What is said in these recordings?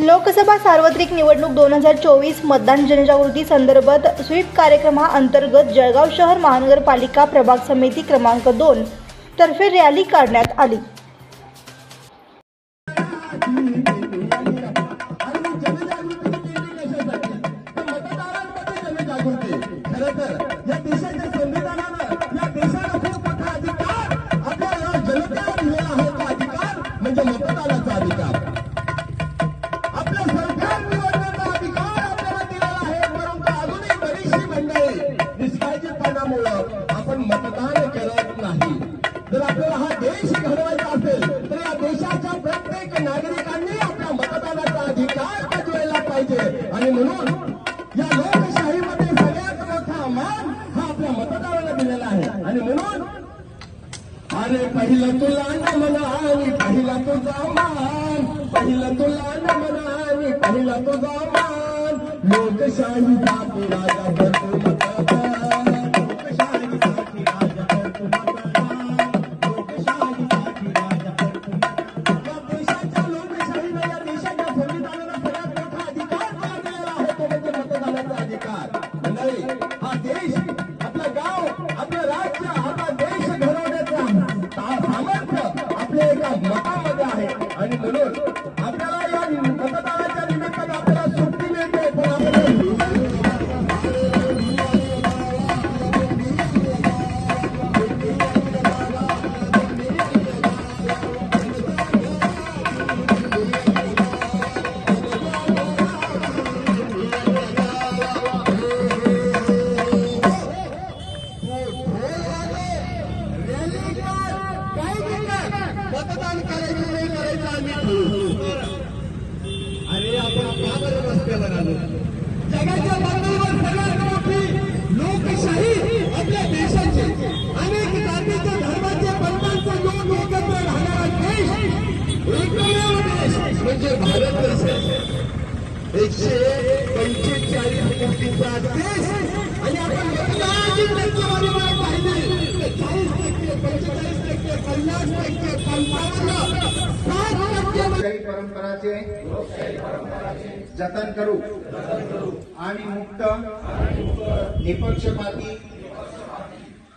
लोकसभा सार्वत्रिक निवडणूक दोन हजार चोवीस मतदान जनजागृती संदर्भात स्वीप कार्यक्रमाअंतर्गत जळगाव शहर महानगरपालिका प्रभाग समिती क्रमांक दोन तर्फे रॅली काढण्यात आली. खरं तर या नाही जर आपल्याला हा देश घडवायचा असेल तर या देशाच्या प्रत्येक नागरिकांनी आपल्या मतदानाचा अधिकार बजवायला पाहिजे. आणि म्हणून या लोकशाहीमध्ये सगळ्यात मोठा मान हा आपल्या मतदाराला दिलेला आहे. आणि म्हणून अरे पहिलं तुला न म्हणा पहिला तुझा मान. पहिलं तुला न म्हणा पहिला तुझा मान. लोकशाहीचा राजा आहे आणि करायचं नाही करायचं आम्ही ठरवू. अरे आपण का बरं रस्त्यावर आलो जगाच्या बांधावर सगळ्यात मोठी लोकशाही आपल्या देशाची अनेक जातीच्या धर्माचे पंथांचे लोक एकत्र राहणारा देश एकमेव देश म्हणजे भारत देश एकशे पंचेचाळीस कोटीचा देश आणि आपण पाहिजे लोकशाही परंपराचे जतन करू आणि मुक्त निपक्षपाती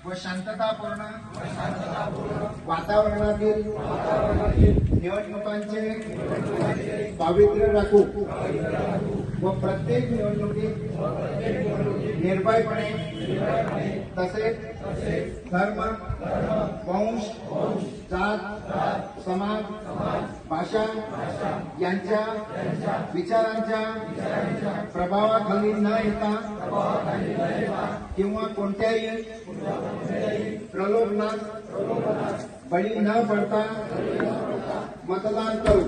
व शांततापूर्ण वातावरणातील निवडणुकांचे पावित्र्य राखू व प्रत्येक निवडणुकीत निर्भयपणे तसेच धर्म वंश जात समाज भाषा यांच्या विचारांच्या प्रभावाखाली न येता किंवा कोणत्याही प्रलोभनात बळी न पडता मतदान करू.